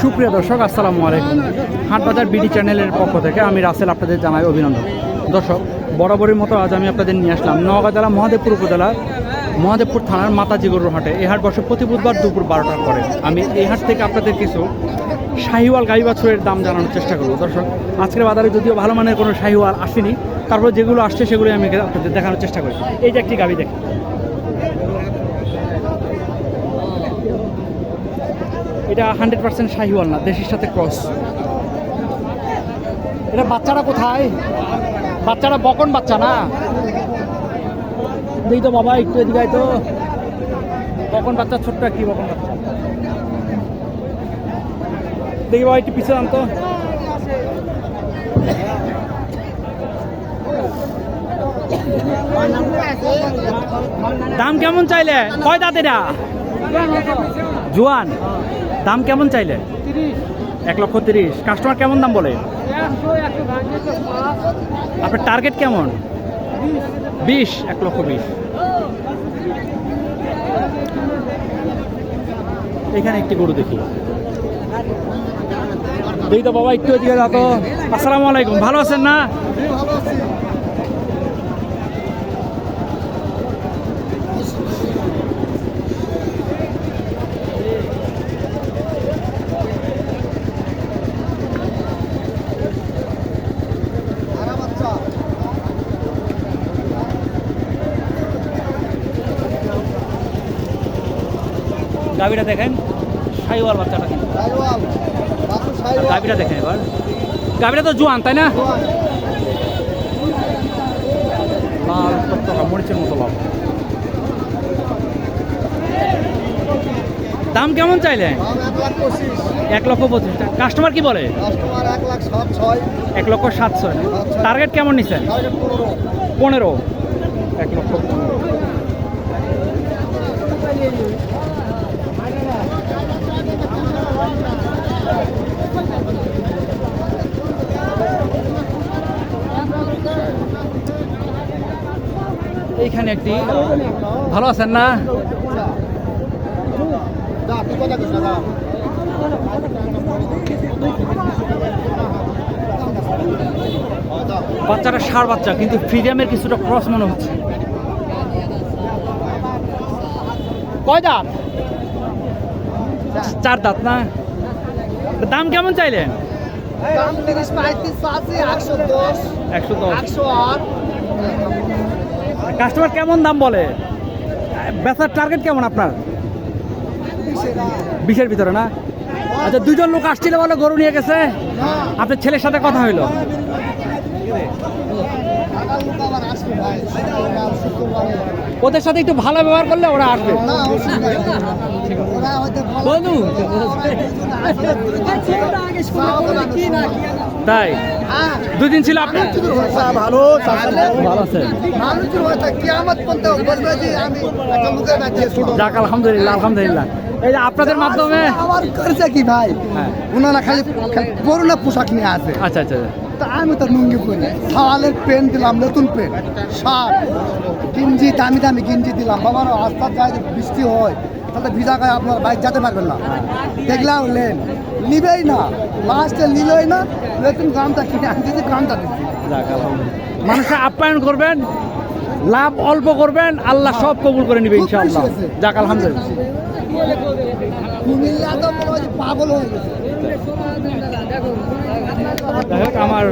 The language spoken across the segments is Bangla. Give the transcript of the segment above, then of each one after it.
সুপ্রিয় দর্শক, আসসালামু আলাইকুম। হাটবাজার বিডি চ্যানেলের পক্ষ থেকে আমি রাসেল আপনাদের জানাই অভিনন্দন। দর্শক, বরাবরের মতো আজ আমি আপনাদের নিয়ে আসলাম নওগাঁ জেলা, মহাদেবপুর উপজেলা, মহাদেবপুর থানার মাতাজি গরুর হাটে। এই হাট বসে প্রতি বুধবার দুপুর বারোটার পরে। আমি এই হাট থেকে আপনাদের কিছু শাহিওয়াল গাই বাছুরের দাম জানানোর চেষ্টা করব। দর্শক, আজকের বাজারে যদিও ভালো মানের কোনো শাহিওয়াল আসেনি, তারপর যেগুলো আসছে সেগুলো আমি আপনাদের দেখানোর চেষ্টা করি। এই যে একটি গাবি দেখি এটা হান্ড্রেড পার্সেন্ট শাহিওয়াল না, দেশের সাথে ক্রস এটা বাচ্চারা কোথায়? বাচ্চারা বকন বাচ্চা না? দেখি তো বাবা, একটু এদিকে তো। বকন বাচ্চা, ছোট্ট কি বকন বাচ্চা। দেখি বাবা, একটু পিছিয়ে আনতো দাম কেমন চাইলে? কয় দাঁত এটা জোয়ান। দাম কেমন চাইলে? এক লক্ষ তিরিশ। কাস্টমার কেমন দাম বলে? আপনার টার্গেট কেমন? বিশ। এক লক্ষ বিশ। এখানে একটি গরু দেখি। দেখি তো বাবা একটু এদিকে আসসালামু আলাইকুম। ভালো আছেন না? গাভিটা দেখেন সাইওয়াল বাচ্চাটা কিন্তু। গাভিটা দেখেন এবার। গাভিটা তো জোয়ান তাই না? লাল টকটকা মরিচের মতো লাল। দাম কেমন চাইলে? এক লক্ষ পঁচিশ। কাস্টমার কি বলে? এক লক্ষ সাতশো। টার্গেট কেমন নিছেন পনেরো। এক লক্ষ পনেরো। এইখানে একটি। ভালো আছেন না? বাচ্চাটা সার বাচ্চা কিন্তু ফ্রিডামের কিছুটা ক্রস মনে হচ্ছে। কয় দাঁত? চার দাঁত না? দাম কেমন চাইলেন? একশো দশ কাস্টমার কেমন দাম বলে? বেচার টার্গেট কেমন আপনার? বিশের ভিতরে না? আচ্ছা দুজন লোক আসছিল বলে গরু নিয়ে গেছে। আপনার ছেলের সাথে কথা হইল। ওদের সাথে একটু ভালো ব্যবহার করলে ওরা আসবে। বন্ধু। তাই? দুদিন ছিল আপনি ভালো ভালো আছেন যাক আলহামদুলিল্লাহ আলহামদুলিল্লাহ। এই যে আপনাদের মাধ্যমে আমার করেছে কি ভাই? হ্যাঁ। ওনারা খালি খালি পুরোনো পোশাক নিয়ে আসে আচ্ছা আচ্ছা। তা আমি তো লুঙ্গি পরি। সাওয়ালের পেন দিলাম নতুন পেন শার্ট গিঞ্জি দামি দামি গিঞ্জি দিলাম। বাবার রাস্তা যায় বৃষ্টি হয় তাহলে ভিজা গায়ে আপনার বাইক যেতে পারবেন না। দেখলাম লেন। নিবেই না। লাস্টে নিলই না। নতুন গ্রামটা কিনে আমি দিদি গ্রামটা দিচ্ছি। মানুষকে আপ্যায়ন করবেন লাভ অল্প করবেন আল্লাহ সব কবুল করে নিবে ইনশাআল্লাহ। যাক আলহামদুলিল্লাহ। কুমিল্লা তো মনে হয় পাগল হয়ে গেছে। যাই হোক আমার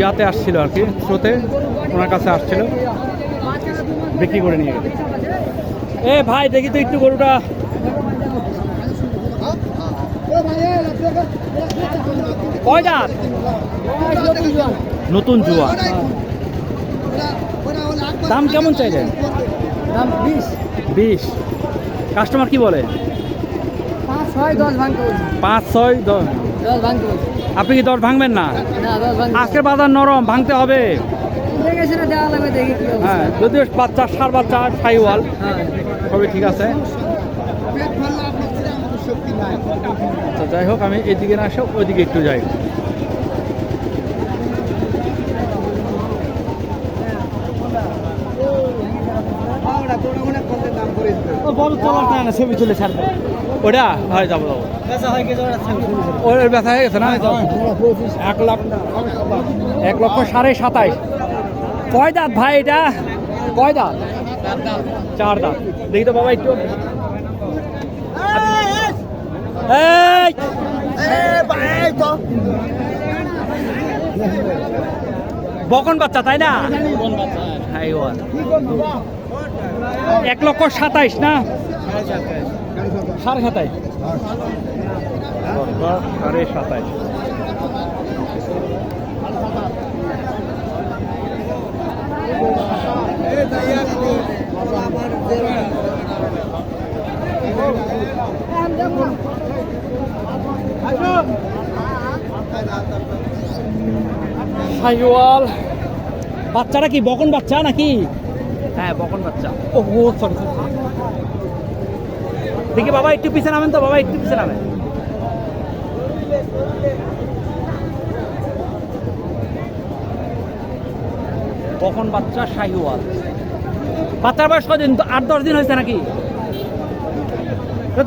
ইয়াতে আসছিল আর কি স্রোতে ওনার কাছে আসছিল। বিক্রি করে নিয়ে গেছে। এ ভাই দেখি তো একটু গরুটা। কয় নতুন জুয়া। দাম কেমন চাইলেন? দাম বিশ। বিশ। কাস্টমার কি বলে? পাঁচ ছয় দশ। দশ দশ আপনি কি দর ভাঙবেন না? আজকের বাজার নরম ভাঙতে হবে। হ্যাঁ যদিও বাচ্চা সার বাচ্চা সাইওয়াল হ্যাঁ। সবই ঠিক আছে। আচ্ছা যাই হোক আমি এদিকে না আসে ওইদিকে একটু যাই। ও বড় তোলার না ছবি তুলে ছাড়বে। ওটা হয় যাব যাব। ওর ব্যথা হয়ে গেছে না? এক লাখ এক লক্ষ সাড়ে সাতাইশ। কয় দাঁত ভাই এটা? কয় দাঁত? চার দাঁত। দেখি তো বাবা একটু। বকন বাচ্চা তাই না? এক লক্ষ সাতাইশ না? সাড়ে সাতাইশ। সাড়ে সাতাইশ। সাইওয়াল। বাচ্চাটা কি বকন বাচ্চা নাকি? হ্যাঁ বকন বাচ্চা। ও ও সরি দেখি বাবা, একটু পিছনে নামেন তো, বাবা, একটু পিছনে নামেন। কখন বাচ্চা? শাহিওয়াল। বাচ্চার বয়স কদিন? তো আট, দশ দিন হয়েছে নাকি?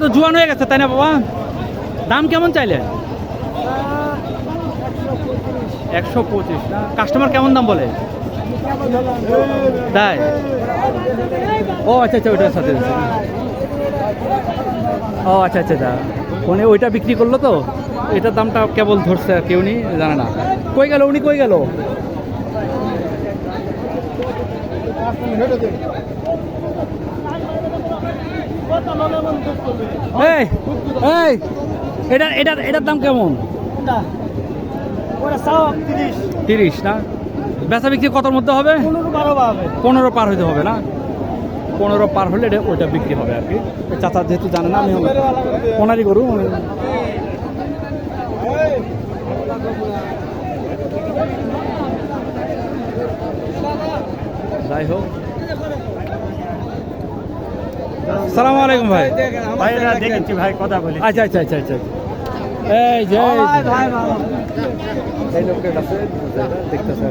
তো জুয়ান হয়ে গেছে, তাই না বাবা? দাম কেমন চাইলেন একশো পঁচিশ। কাস্টমার কেমন দাম বলে? তাই ও আচ্ছা আচ্ছা ওইটার সাথে। ও আচ্ছা আচ্ছা আচ্ছা। ফোনে ওইটা বিক্রি করল তো? এটার দামটা কেবল ধরছে আর কেউ নি জানে না। কই গেল উনি কই গেল? এই এই এটার এটার এটার দাম কেমন? তিরিশ। না? বেচা বিক্রি কতর মধ্যে হবে। পনেরো পার হইতে হবে না? পনেরো পার হলে এটা ওইটা বিক্রি হবে আর কি। চাচা যেহেতু জানে না আমি ওনারই গরু। যাই হোক। সালাম আলাইকুম ভাই। ভাই দেখেছি ভাই কথা বলি। আচ্ছা আচ্ছা আচ্ছা আচ্ছা এই যে এই যে। এই দেখতেছে।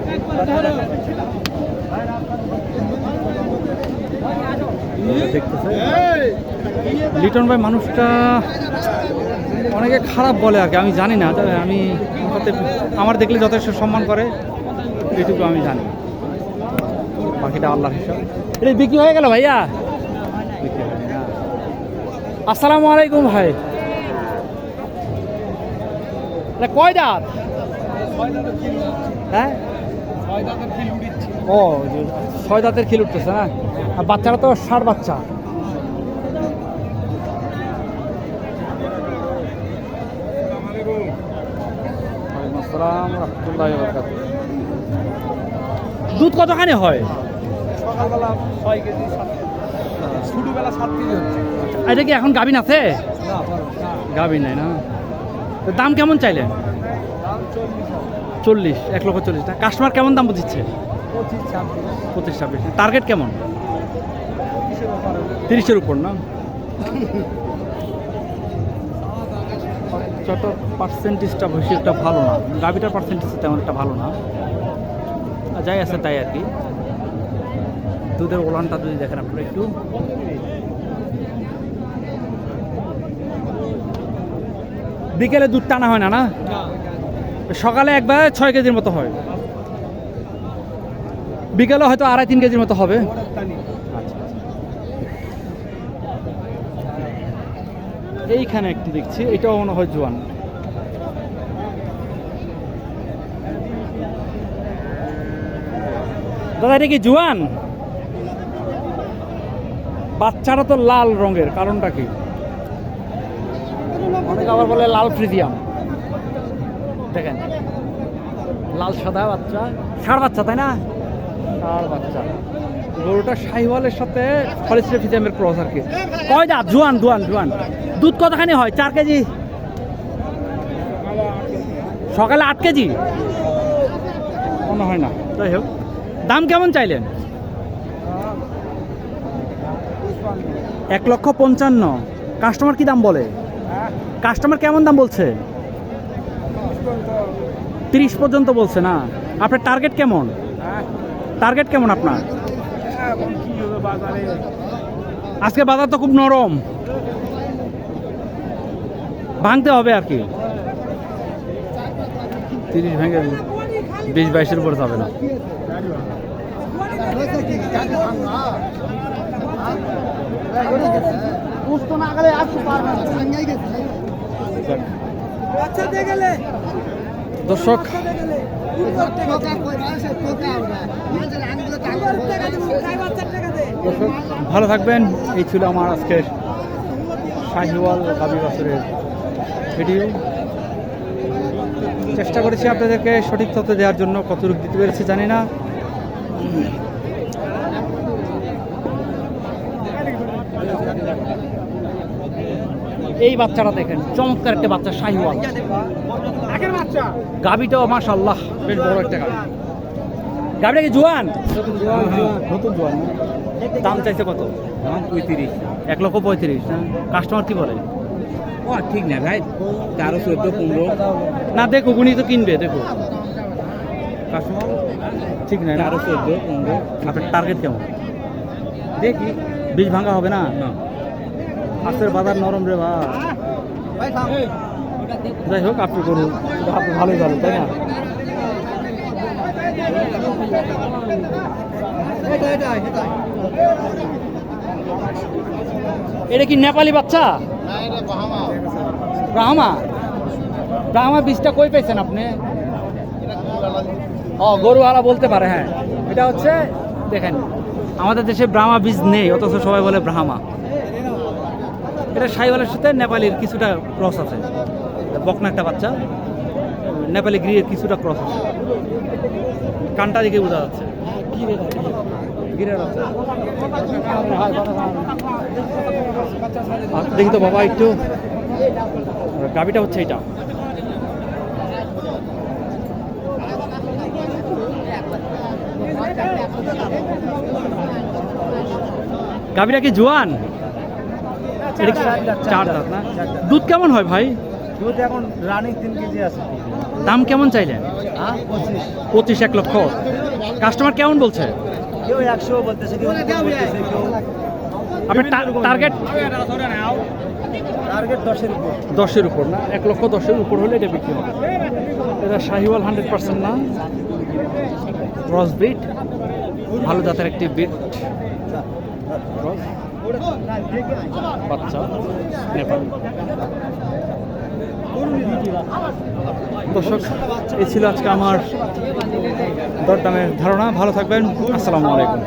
দেখতেছে লিটন ভাই মানুষটা অনেকে খারাপ বলে আর কি আমি জানি না তবে আমি আমার দেখলে যথেষ্ট সম্মান করে এটুকু আমি জানি। বাকিটা আল্লাহ হিসাব। এটা বিক্রি হয়ে গেল ভাইয়া? আসসালামু আলাইকুম ভাই। এটা কয় দাঁত? হ্যাঁ? ও ছয় দাঁতের খিল উঠতেছে না আর বাচ্চারা তো ষাট বাচ্চা। দুধ কতখানি হয়? সকালবেলা ছয় কেজি ছোটবেলা সাত কেজি এটা কি এখন গাভিন আছে গাভিন নাই না? দাম কেমন চাইলেন? চল্লিশ। এক লক্ষ চল্লিশ। কাস্টমার কেমন দাম বুঝিচ্ছে? পঁচিশ ছাব্বিশ। টার্গেট কেমন? তিরিশের উপর না? যত পার্সেন্টেজটা বেশি একটা ভালো না। গাভিটার পার্সেন্টেজ তেমন একটা ভালো না। যাই আছে তাই আর কি। দুধের ওলানটা যদি দেখেন আপনারা একটু। বিকেলে দুধ টানা হয় না না। সকালে একবার ছয় কেজির মতো হয়। বিকেলে হয়তো আড়াই তিন কেজির মতো হবে। এইখানে একটি দেখছি, এটাও মনে হয় জোয়ান। দাদা, এটা কি জোয়ান? বাচ্চাটা তো লাল রঙের, কারণটা কি? আবার বলে লাল ফ্রিজিয়াম। দেখেন, লাল সাদা বাচ্চা, ষাড় বাচ্চা, তাই না? ষাড় বাচ্চা। গরুটা শাহিওয়ালের সাথে ফরেস্টের ফিজিয়ামের ক্রস আর কি। কয় দাঁত জোয়ান জোয়ান জোয়ান। দুধ কতখানি হয়? চার কেজি? সকালে আট কেজি? মনে হয় না। যাই হোক, দাম কেমন চাইলেন? এক লক্ষ পঞ্চান্ন। কাস্টমার কি দাম বলে? কাস্টমার কেমন দাম বলছে? তিরিশ পর্যন্ত বলছে না। আপনার টার্গেট কেমন? টার্গেট কেমন আপনার? আজকে বাজার তো খুব নরম। ভাঙতে হবে আর কি। তিরিশ ভেঙে বিশ বাইশের উপরে যাবে না। গেছে। দর্শক ভালো থাকবেন। এই ছিল আমার আজকের শাহিওয়াল গাবি বাসরের ভিডিও। চেষ্টা করেছি আপনাদেরকে সঠিক তথ্য দেওয়ার জন্য কত রূপ দিতে পেরেছি জানি না। এই বাচ্চাটা দেখেন চমৎকার একটা বাচ্চা শাহিওয়াল। আগের বাচ্চা। গাবিটাও মাশাল্লাহ বেশ বড় একটা গাবি। গাবিটা কি জোয়ান? নতুন জোয়ান। দাম চাইছে কত? পঁয়ত্রিশ। এক লক্ষ পঁয়ত্রিশ কাস্টমার কি বলে? ও ঠিক না ভাই তেরো চোদ্দ পনেরো। না দেখো উনি তো কিনবে দেখো। কাস্টমার? ঠিক নাই না? তেরো চোদ্দ পনেরো। আপনার টার্গেট কেমন? দেখি। বীজ ভাঙা হবে না? না। আজকের বাজার নরম রে ভাই। যাই হোক, আপনি করুন। আপনি ভালোই ভালো তাই না। এটা কি নেপালি বাচ্চা? ব্রাহ্মা? ব্রাহ্মা বীজটা কই পেয়েছেন আপনি? ও, গরুওয়ালা বলতে পারে হ্যাঁ। এটা হচ্ছে, দেখেন, আমাদের দেশে ব্রাহ্মা বীজ নেই, অথচ সবাই বলে ব্রাহ্মা। এটা সাইওয়ালের সাথে নেপালির কিছুটা ক্রস আছে। বকনা একটা বাচ্চা। নেপালি গ্রিয়ের কিছুটা ক্রস আছে। কানটা দিকে বোঝা যাচ্ছে। দেখি তো বাবা একটু। গাবিটা হচ্ছে এটা গাবিটা কি জোয়ান? চার দাঁত। না? দুধ কেমন হয় ভাই? দুধ এখন রানিং তিন কেজি আছে। দাম কেমন চাইলেন হ্যাঁ পঁচিশ। পঁচিশ এক লক্ষ। কাস্টমার কেমন বলছে? কেউ একশো বলতেছে কেউ আপনার টার্গেট টার্গেট দশের উপর। দশের উপর না? এক লক্ষ দশের উপর হলে এটা বিক্রি হবে। এটা শাহিওয়াল হান্ড্রেড পার্সেন্ট না? ক্রস বিট ভালো জাতের একটি বিট ক্রস বাচ্চা নেপাল। দর্শক এই ছিল আজকে আমার দরদামের ধারণা। ভালো থাকবেন। আসসালামু আলাইকুম।